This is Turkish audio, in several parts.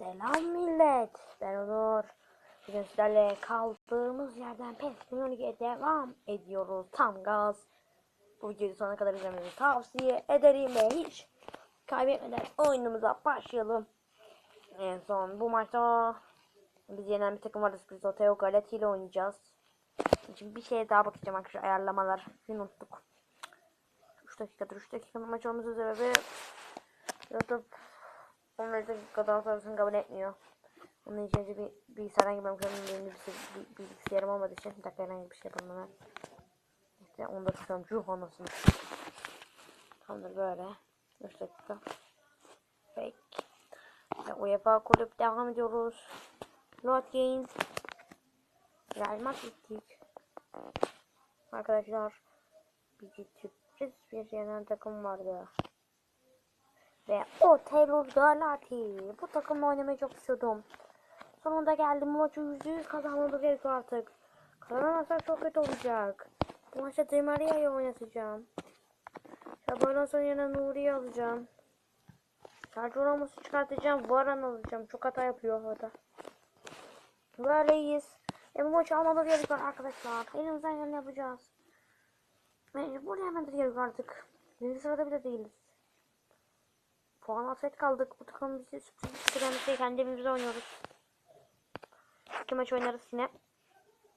Selam millet. Ben Onur. Bugün sizlerle kaldığımız yerden PES 2012'ye devam ediyoruz. Tam gaz. Bu videoyu sonuna kadar izlemenizi tavsiye ederim ve hiç kaybetmeden oyunumuza başlayalım. En son bu maçta biz yenen bir takım vardı. Biz Oteo Galati ile oynayacağız. Şimdi bir şeye daha bakacağım arkadaşlar. Ayarlamalar. Şunu unuttuk. 3 dakikadır 3 dakika maç olması sebebi YouTube 15 dakikadan sonrasını kabul etmiyor. Onun için önce bir bilgisayardan lazım. Benim bir, bilgisayarım olmadığı için bir dakika herhangi bir şey yapalım hemen. İşte onu da tutuyorum. Juh anasını. Tamamdır böyle. 3 dakika. Fake. İşte UEFA kulüp devam ediyoruz. Load gain. Real Madrid'dik. Arkadaşlar. Bir sürpriz bir yenen takım vardı. Ve o Taylor Galati. Bu takımla oynamayı çok istiyordum. Sonunda geldim. Maçı %100 kazanmamız gerekiyor artık. Kazanamazsak çok kötü olacak. Bu maçta Di Maria'yı oynatacağım. Şabayla sonra yerine Nuri'yi alacağım. Sergio Ramos'u çıkartacağım. Varan alacağım. Çok hata yapıyor orada. Böyleyiz. E bu maçı almamız gerekiyor arkadaşlar. Elimizden geleni yapacağız. Mecbur yemedir gerekiyor artık. Birinci sırada bile değiliz. Puan hasret kaldık. Bu takım bizi sürpriz çıkaran şey kendi evimizde oynuyoruz. İki maç oynarız yine.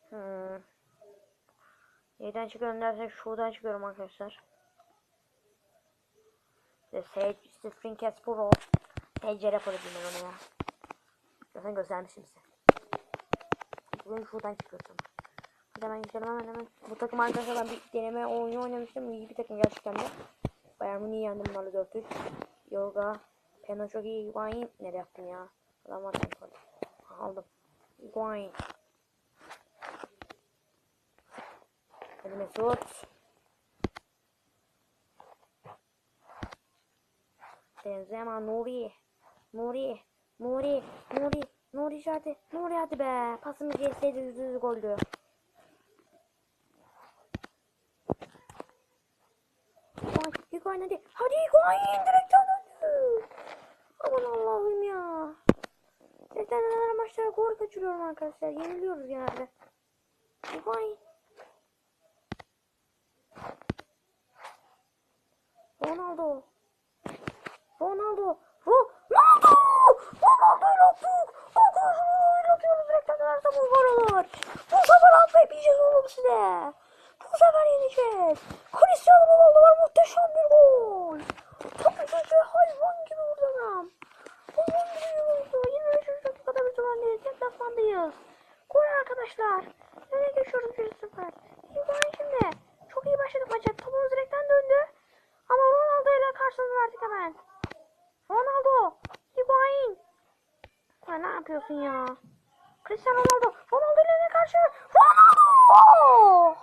Hmm. Nereden çıkıyorum dersek şuradan çıkıyorum arkadaşlar. İşte Sage, Stephen. Pencere Pro diyeyim ben ona ya. Zaten göstermişim size. Bugün şuradan çıkıyorsun. Hadi hemen geçelim hemen hemen. Bu takım arkadaşlar ben bir deneme oyunu oynamıştım. İyi bir takım gerçekten de. Bayern Münih'i yendim bunlarla 4-3. Yoga. Peno çok iyi. Higuain. Nereye yaptım ya? Adam var. Aldım. Higuain. Hadi Mesut. Benzema. Nuri. Nuri. Nuri. Nuri. Nuri hadi. Nuri hadi be. Pasımız geçseydi yüzde yüz goldü. Higuain. Hadi. Hadi Higuain. Direkten döndü. Aman Allah'ım ya. Direkten dönen maçlara gol kaçırıyorum arkadaşlar. Yeniliyoruz genelde. Higuain. Ronaldo. Ronaldo. Ro Ronaldo! Ronaldo ile attık. Ronaldo atıyoruz. Direkten dönerse bu olur. Bu sefer affet yiyeceğiz oğlum size. Bu sefer yeneceğiz. Cristiano Ronaldo var muhteşem bir gol. Ki hayvan gibi vurdu adam. Hayvan gibi vurdu. 23. dakikada bir turandayız. Deplasmandayız. Gol arkadaşlar. Nereye geçiyoruz 1-0. İbrahim şimdi. Çok iyi başladık maça. Topumuz direkten döndü. Ama Ronaldo ile karşılığı verdik hemen. Ronaldo. Higuain. Ya ne yapıyorsun ya? Cristiano Ronaldo. Ronaldo ile karşı? Ronaldo!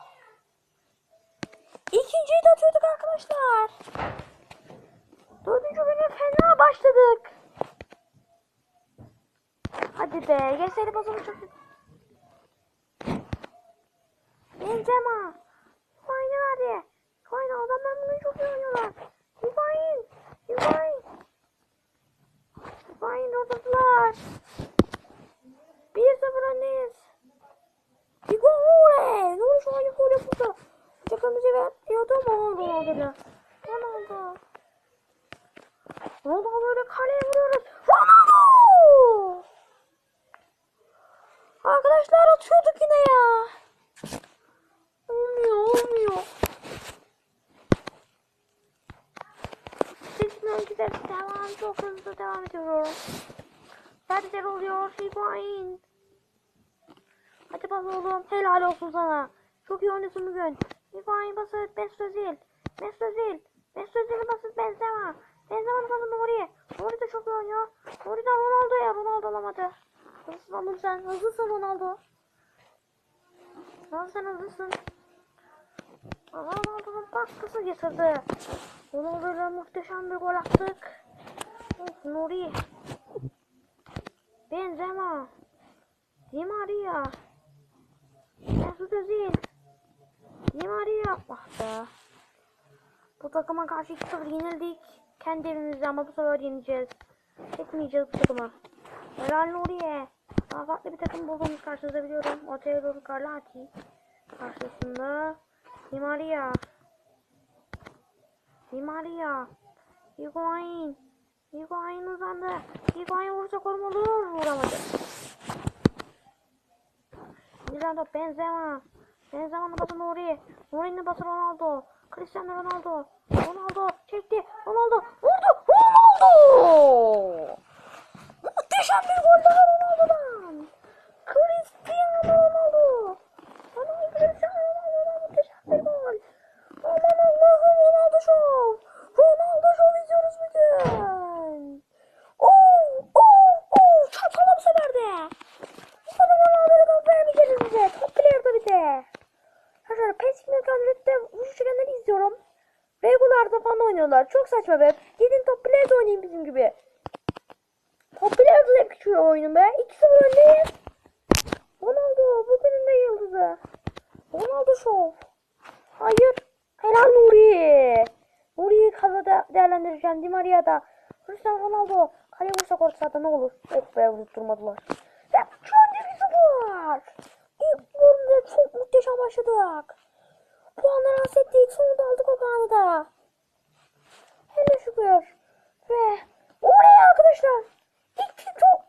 İkinciyi de atıyorduk arkadaşlar. Dördüncü bölüme fena başladık. Hadi be. Geçseydi basımı çok... Benzema. Higuain'e verdi. Higuain adamlar bunu çok iyi oynuyorlar. Higuain. Higuain. Higuain ortadılar. 1-0 öndeyiz. Higuain. Ne olmuş o aynı gol yapıldı. Takımımızı veriyordu ama Ronaldo'yla. Ronaldo. Ronaldo ile kaleye vuruyoruz. Ronaldo! Arkadaşlar atıyorduk yine ya. Olmuyor, olmuyor. Seçmen güzel devam, çok hızlı devam ediyorum. Sadece oluyor Higuain. Hadi bas oğlum, helal olsun sana. Çok iyi oynuyorsun bugün. Higuain bası Mesut Özil. Mesut Özil. Mesut Özil'in bası Benzema. Bası Nuri. Nuri de çok iyi oynuyor. Nuri de Ronaldo'ya. Ronaldo alamadı. Hızlısın oğlum sen. Hızlısın Ronaldo. Ronaldo sen hızlısın. Ronaldo'nun baskısı getirdi. Ronaldo'yla muhteşem bir gol attık. Of, Nuri. Benzema. Di Maria. Mesut Özil. Di Maria. Ah be. Bu takıma karşı 2-0 yenildik. Kendi evimizde ama bu sefer yeneceğiz. Çekmeyeceğiz bu takımı. Helal Nuriye. Daha farklı bir takım bulduğumuz karşınızda biliyorum. Otero Carlati. Karşısında Di Maria. Di Maria. Higuain. Higuain uzandı. Higuain vursa korumalı. Vuramadı. Güzel top Benzema. Benzema'nın bası Nuri. Nuri'nin bası Ronaldo. Cristiano Ronaldo. Ronaldo çekti. Ronaldo vurdu. Ronaldo! Muhteşem bir gol daha Ronaldo'dan. Cristiano Ronaldo. Aman Cristiano Ronaldo'dan muhteşem bir gol. Aman Allah'ım Ronaldo şov. Ronaldo şov izliyoruz bugün. Oo, oo, oo. Çarpalım bu sefer de. O zaman Ronaldo'ya top vermeyeceğiz bize. Top player tabii de. Vuruş çekenleri izliyorum. Regular'da falan oynuyorlar. Çok saçma be. Gidin top player'de oynayın bizim gibi. Top player'da hep küçüğü oyunun be. 2-0 öndeyiz. Ronaldo bugünün de yıldızı. Ronaldo şov. Hayır. Helal Nuri. Nuri'yi kalada değerlendireceğim. Di Maria'da. Cristiano Ronaldo. Kaleye vursak orta sahada ne olur? Oh be vurtturmadılar. Ve şu an 1-0. İlk bölümde çok muhteşem başladık. Puanları hassettik. Sonunda aldık o puanı da. Hele şükür. Ve oraya arkadaşlar. İlk çok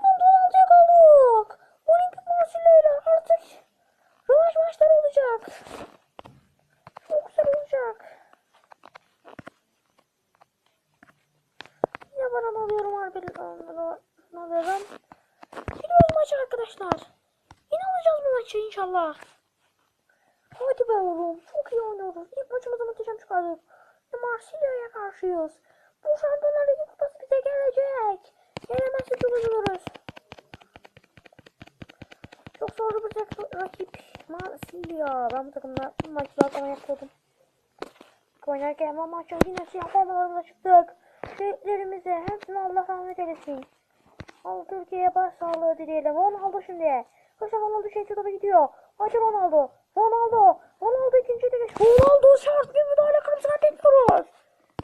Ronaldo'ya kaldık. Olimpik Marsilya'yla artık rövanş maçları olacak. Çok güzel olacak. Yine bana alıyorum Arbelo'dan. Gidiyoruz maça arkadaşlar. Yine alacağız bu maçı inşallah. Hadi be oğlum. Çok iyi oynuyoruz. İlk maçımızı çıkardık. Ve Marsilya'ya karşıyız. Bu Şampiyonlar Ligi kupası bize gelecek. Gelemezse çok üzülürüz. Çok zorlu bir rak- rakip. Marsilya. Ben bu takımda bu maçı zaten yapıyordum. Oynarken ama maça yine siyah formalarımıza çıktık. Şehitlerimize hepsine Allah rahmet eylesin. Al Türkiye'ye başsağlığı dileyelim. Ronaldo şimdi. Kışa Ronaldo şey topa gidiyor. Hadi Ronaldo. Ronaldo. Ronaldo ikinci de geç. Ronaldo şart bir müdahale kapısına bekliyoruz.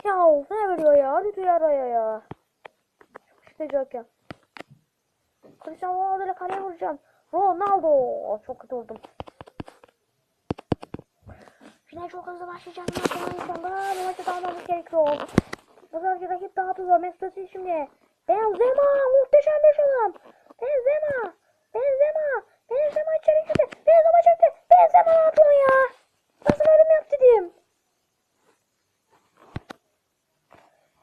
Ya ne veriyor ya? Hadi duyar ya çıkacak ya. Cristiano Ronaldo ile kaleye vuracağım. Ronaldo. Çok kötü vurdum. Final çok hızlı başlayacak. Maçın inşallah bu maçı da almamız gerekiyor. Bu seferki rakip daha da zor. Mesut Özil şimdi. Benzema muhteşem bir çalım. Benzema. Benzema. Benzema içeri girdi. Benzema çekti. Benzema ne yapıyorsun ya? Nasıl ölüm yaptı diyeyim.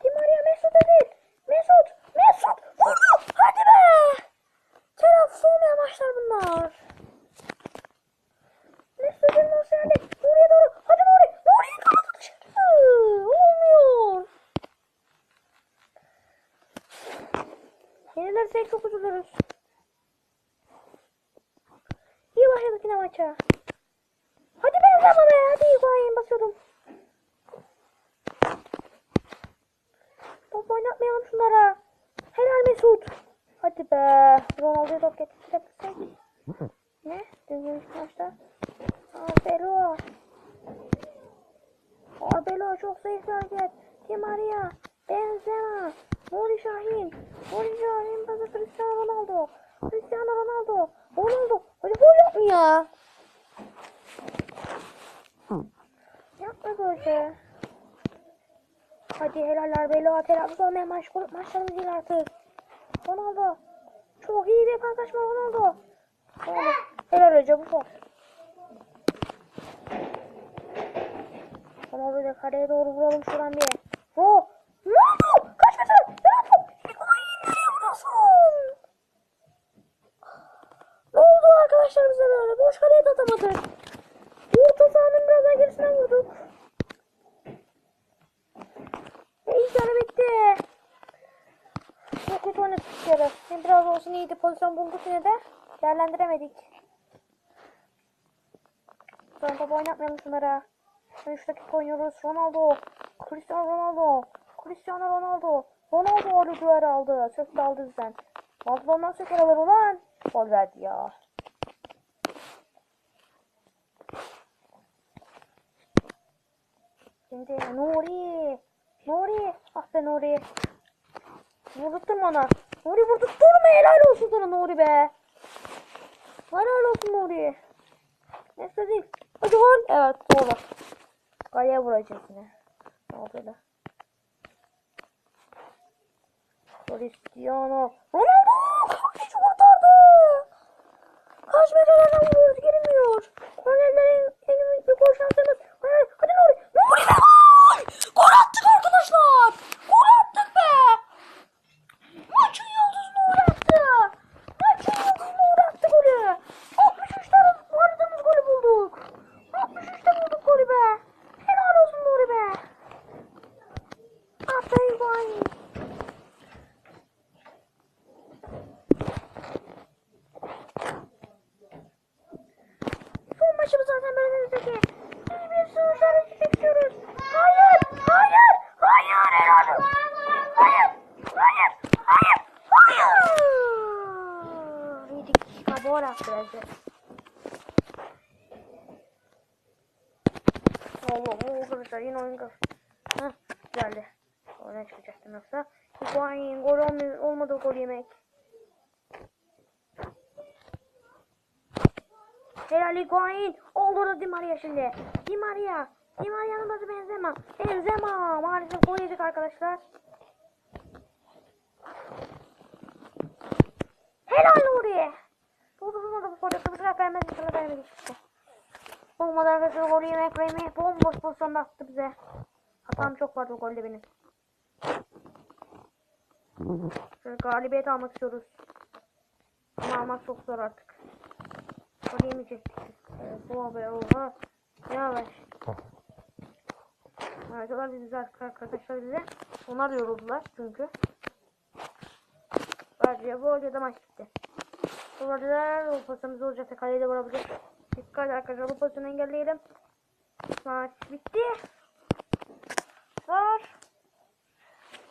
Di Maria Mesut Özil. Mesut. Mesut. Vurdu. Hadi be. Tarafsız olmayan maçlar bunlar. Mesut Özil nasıl yani? Nuriye doğru. Hadi Nuri. Nuri kaldı dışarı. Olmuyor. Yenilirsek çok üzülürüz. İyi başladık yine maça. Hadi Benzema be. Hadi Higuain basıyordum. Top oynatmayalım şunlara. Helal Mesut. Hadi be. Ronaldo'ya top getirebilirsek. ne? Dünkü maçta. Arbelo. Arbelo çok zayıf bir hareket. Di Maria. Benzema. Nuri Şahin. Nuri Şahin pası Cristiano Ronaldo. Cristiano Ronaldo. Ronaldo. Hadi gol yapma ya. Yapma böyle. Hadi helaller Belo. Telaffuz olmayan maç, maçlarımız değil artık. Ronaldo. Çok iyi bir paslaşma Ronaldo. Ronaldo. Helal hoca bu top. Ronaldo da kaleye doğru vuralım şuradan bir. Ro. Ronaldo. Kaç metre? Ronaldo. Higuain nereye vuruyorsun? Ne oldu arkadaşlar bize böyle? Boş kaleye de atamadık. Orta sahanın biraz daha gerisine vurduk. Ve ilk yarı bitti. Çok kötü oynadık yarı. Yani biraz olsun iyiydi. Pozisyon bulduk yine de. Değerlendiremedik. Sonra top oynatmayalım şunlara. 3 dakika oynuyoruz. Ronaldo. Cristiano Ronaldo. Cristiano Ronaldo. Ronaldo Oliver aldı. Söktü aldı bizden. Nasıl söker alır ulan? Gol verdi ya. Şimdi Nuri. Nuri. Ah be Nuri. Vurdurtma ona. Nuri vurdu. Durma helal olsun sana Nuri be. Helal olsun Nuri. Neyse değil. Hadi gol. Evet doğru. Kaleye vuracağız yine. Ne oldu da? Cristiano. Ronaldo! Hiç kurtardı. Kaç metrelerden vuruyoruz girmiyor. Kornerlerin büyük bir gol şansımız. Hadi, Nuri. Nuri be! Gol attık arkadaşlar. Gol attık be. Maçın yıldızı Nuri attı. Maçın yıldızı Nuri attı golü. 63'te aradığımız golü bulduk. 63'te bulduk golü be. Helal olsun Nuri be. Aferin Higuain. Son maçımız zaten bölümümüzdeki. İyi bir sonuçlar istiyoruz. Hayır, hayır, hayır olsun. Hayır, hayır, hayır, hayır. Yedik. Kabor attı bence. Allah'ım arkadaşlar yine oyun kaz. Heh, geldi. Oradan çıkacaktım yoksa. Higuain gol olmadı gol yemek. Helal Higuain. Oldu da Di Maria şimdi. Di Maria. Di Maria'nın bazı Benzema. Benzema. Maalesef gol yedik arkadaşlar. Helal Nuri. Oldu olmadı bu golü. Kıbrıs'a vermez. İnşallah vermedi işte. Olmadı arkadaşlar golü yemek yemek. Bomboş pozisyonda attı bize. Hatam çok vardı o golde benim. Şöyle galibiyet almak istiyoruz. Ama almak çok zor artık. Gol yemeyecektik. Evet, bu abi oha. Yavaş. Arkadaşlar bize arkadaşlar bize. Onlar yoruldular çünkü. Bence bu hoca da maç bitti. Bu arada o pozisyonumuz olacaksa kaleye de vurabilecek. Dikkat arkadaşlar bu pozisyonu engelleyelim. Maç bitti. Var.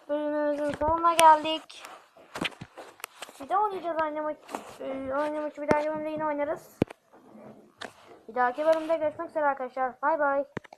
Bölümümüzün sonuna geldik. Bir de oynayacağız aynı maç. Ee, aynı maçı bir bölümde yine oynarız. Bir dahaki bölümde görüşmek üzere arkadaşlar. Bay bay.